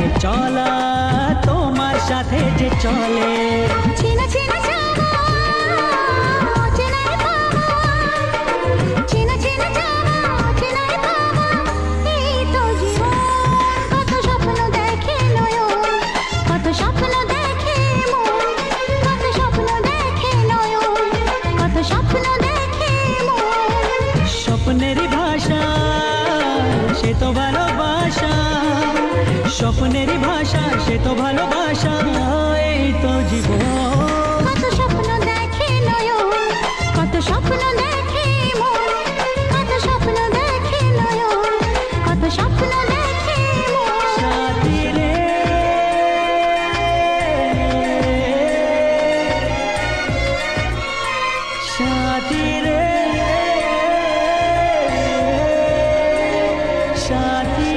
একাই চলা তোমার সাথে যে চলে। চেনা ভাষা সে তো ভালোবাসা স্বপ্নের ভাষা সে তো ভালোবাসা। এই তো জীবন। কত স্বপ্ন দেখে কত স্বপ্ন দেখে কত স্বপ্ন দেখে কত স্বপ্ন দেখে সাথী